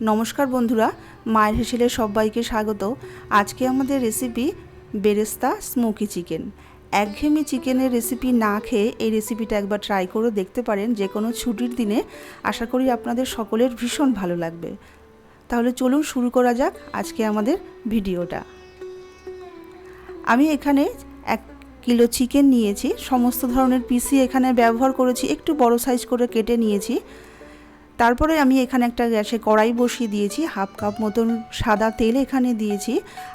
নমস্কার বন্ধুরা, মায়ের হেসেলে সবাইকে স্বাগত। আজকে আমাদের রেসিপি বেরেস্তা স্মোকি চিকেন একঘেয়েমি চিকেনের রেসিপি না খেয়ে এই রেসিপিটা একবার ট্রাই করে দেখতে পারেন যে কোনো ছুটির দিনে। আশা করি আপনাদের সকলের ভীষণ ভালো লাগবে। তাহলে চলুন শুরু করা যাক আজকে আমাদের ভিডিওটা আমি এখানে এক কিলো চিকেন নিয়েছি, সমস্ত ধরনের পিসি এখানে ব্যবহার করেছি, একটু বড় সাইজ করে কেটে নিয়েছি। তারপরে আমি এখানে একটা গ্যাসে কড়াই বসিয়ে দিয়েছি, হাফ কাপ মতন সাদা তেল এখানে দিয়েছি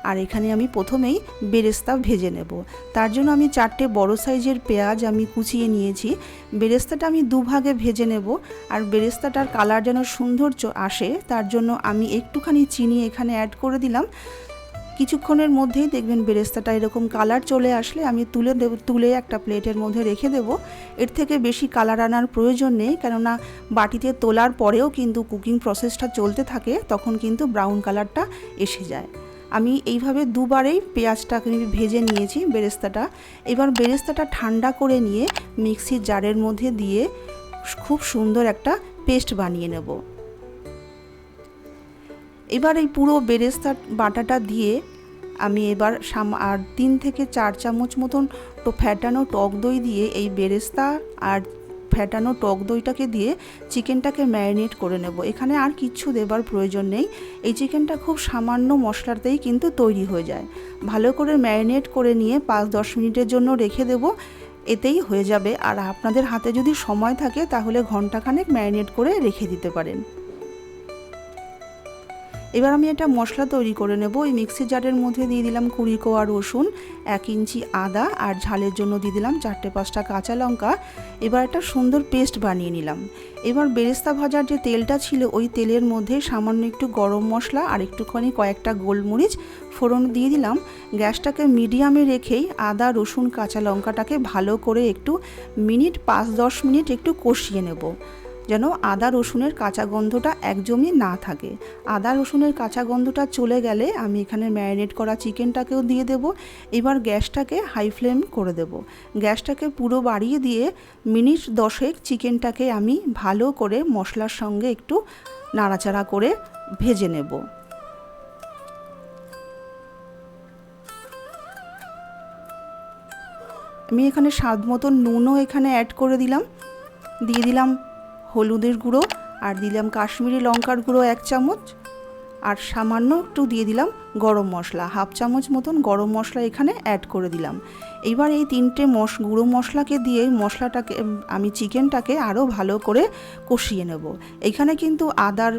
আর এখানে আমি প্রথমেই বেরেস্তা ভেজে নেব। তার জন্য আমি চারটে বড় সাইজের পেঁয়াজ আমি কুচিয়ে নিয়েছি। বেরেস্তাটা আমি দুভাগে ভেজে নেব আর বেরেস্তাটার কালার যেন সুন্দর আসে, তার জন্য আমি একটুখানি চিনি এখানে অ্যাড করে দিলাম। কিছুক্ষণের মধ্যেই দেখবেন বেরেস্তাটা এরকম কালার চলে আসলে আমি তুলে দেব, তুলে একটা প্লেটের মধ্যে রেখে দেব। এর থেকে বেশি কালার আনার প্রয়োজন নেই, কেননা বাটিতে তোলার পরেও কিন্তু কুকিং প্রসেসটা চলতে থাকে, তখন কিন্তু ব্রাউন কালারটা এসে যায়। আমি এইভাবে দুবারেই পেঁয়াজটাকে ভেজে নিয়েছি বেরেস্তাটা। এবার বেরেস্তাটা ঠান্ডা করে নিয়ে মিক্সির জারের মধ্যে দিয়ে খুব সুন্দর একটা পেস্ট বানিয়ে নেব। এবার এই পুরো বেরেস্তা বাটাটা দিয়ে আমি এবার সাম আর তিন থেকে চার চামচ মতন তো ফ্যাটানো টক দই দিয়ে এই বেরেস্তা আর ফ্যাটানো টক দইটাকে দিয়ে চিকেনটাকে ম্যারিনেট করে নেব। এখানে আর কিচ্ছু দেবার প্রয়োজন নেই। এই চিকেনটা খুব সামান্য মশলাতেই কিন্তু তৈরি হয়ে যায়। ভালো করে ম্যারিনেট করে নিয়ে পাঁচ দশ মিনিটের জন্য রেখে দেবো। এতেই হয়ে যাবে। আর আপনাদের হাতে যদি সময় থাকে তাহলে ঘন্টাখানেক ম্যারিনেট করে রেখে দিতে পারেন। এবার আমি একটা মশলা তৈরি করে নেব। ওই মিক্সি জারের মধ্যে দিয়ে দিলাম কুড়ি কোয়া রসুন, এক ইঞ্চি আদা আর ঝালের জন্য দিয়ে দিলাম চারটে পাঁচটা কাঁচা লঙ্কা। এবার একটা সুন্দর পেস্ট বানিয়ে নিলাম। এবার বেরেস্তা ভাজার যে তেলটা ছিল, ওই তেলের মধ্যে সামান্য একটু গরম মশলা আর একটুখানি কয়েকটা গোলমরিচ ফোড়ন দিয়ে দিলাম। গ্যাসটাকে মিডিয়ামে রেখেই আদা, রসুন, কাঁচা লঙ্কাটাকে ভালো করে একটু মিনিট পাঁচ দশ মিনিট একটু কষিয়ে নেব। যেন আদা রসুনের কাঁচা গন্ধটা একদমই না থাকে। আদা রসুনের কাঁচা গন্ধটা চলে গেলে আমি এখানে ম্যারিনেট করা চিকেনটাকেও দিয়ে দেব। এবার গ্যাসটাকে হাই ফ্লেম করে দেব। গ্যাসটাকে পুরো বাড়িয়ে দিয়ে মিনিট দশেক চিকেনটাকে আমি ভালো করে মশলার সঙ্গে একটু নাড়াচাড়া করে ভেজে নেব। আমি এখানে স্বাদ মতন নুনও এখানে অ্যাড করে দিলাম। দিয়ে দিলাম হলুদের গুঁড়ো আর দিলাম কাশ্মীরি লঙ্কার গুঁড়ো এক চামচ। আর সামান্য একটু দিয়ে দিলাম গরম মশলা, হাফ চামচ মতন গরম মশলা এখানে অ্যাড করে দিলাম। এবার এই তিনটে মশ, গুঁড়ো মশলাকে দিয়ে মশলাটাকে আমি চিকেনটাকে আরও ভালো করে কষিয়ে নেব। এখানে কিন্তু আদার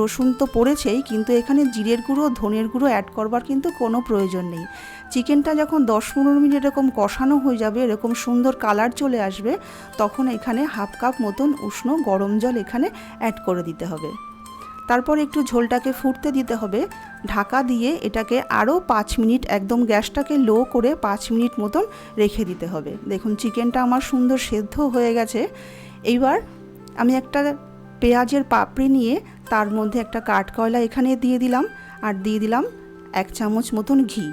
রসুন তো পড়েছেই, কিন্তু এখানে জিরের গুঁড়ো, ধনের গুঁড়ো অ্যাড করবার কিন্তু কোনো প্রয়োজন নেই। চিকেনটা যখন দশ পনেরো মিনিট এরকম কষানো হয়ে যাবে, এরকম সুন্দর কালার চলে আসবে, তখন এখানে হাফ কাপ মতন উষ্ণ গরম জল এখানে অ্যাড করে দিতে হবে। তারপর একটু ঝোলটাকে ফুটতে দিতে হবে। ঢাকা দিয়ে এটাকে আরও পাঁচ মিনিট একদম গ্যাসটাকে লো করে পাঁচ মিনিট মতন রেখে দিতে হবে। দেখুন, চিকেনটা আমার সুন্দর সেদ্ধ হয়ে গেছে। এইবার আমি একটা পেঁয়াজের পাপড়ি নিয়ে তার মধ্যে একটা কাঠকয়লা এখানে দিয়ে দিলাম। আর দিয়ে দিলাম এক চামচ মতন ঘি।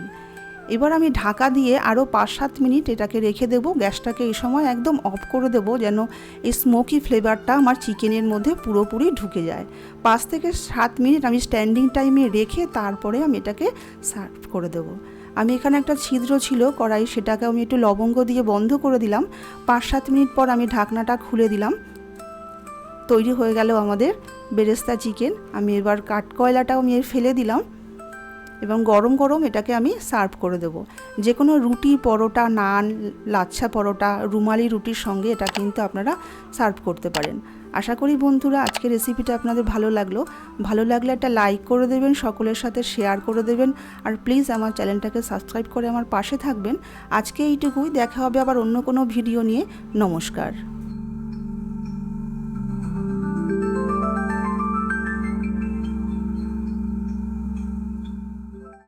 এবার আমি ঢাকা দিয়ে আরও পাঁচ সাত মিনিট এটাকে রেখে দেবো। গ্যাসটাকে এই সময় একদম অফ করে দেবো যেন এই স্মোকি ফ্লেভারটা আমার চিকেনের মধ্যে পুরোপুরি ঢুকে যায়। পাঁচ থেকে সাত মিনিট আমি স্ট্যান্ডিং টাইমে রেখে তারপরে আমি এটাকে সার্ভ করে দেবো। আমি এখানে একটা ছিদ্র ছিল, কড়াই, সেটাকে আমি একটু লবঙ্গ দিয়ে বন্ধ করে দিলাম। পাঁচ সাত মিনিট পর আমি ঢাকনাটা খুলে দিলাম। তৈরি হয়ে গেল আমাদের বেরেস্তা চিকেন। আমি এবার কাঠ কয়লাটাও আমি ফেলে দিলাম। এবং গরম গরম এটাকে আমি সার্ভ করে দেবো। যে কোনো রুটি পরোটা, নান, লাচ্ছা পরোটা, রুমালি রুটির সঙ্গে এটা কিন্তু আপনারা সার্ভ করতে পারেন। আশা করি বন্ধুরা আজকে রেসিপিটা আপনাদের ভালো লাগল। ভালো লাগলে একটা লাইক করে দেবেন, সকলের সাথে শেয়ার করে দেবেন। আর প্লিজ আমার চ্যানেলটাকে সাবস্ক্রাইব করে আমার পাশে থাকবেন। আজকে এইটুকুই, দেখা হবে আবার অন্য কোনো ভিডিও নিয়ে। নমস্কার।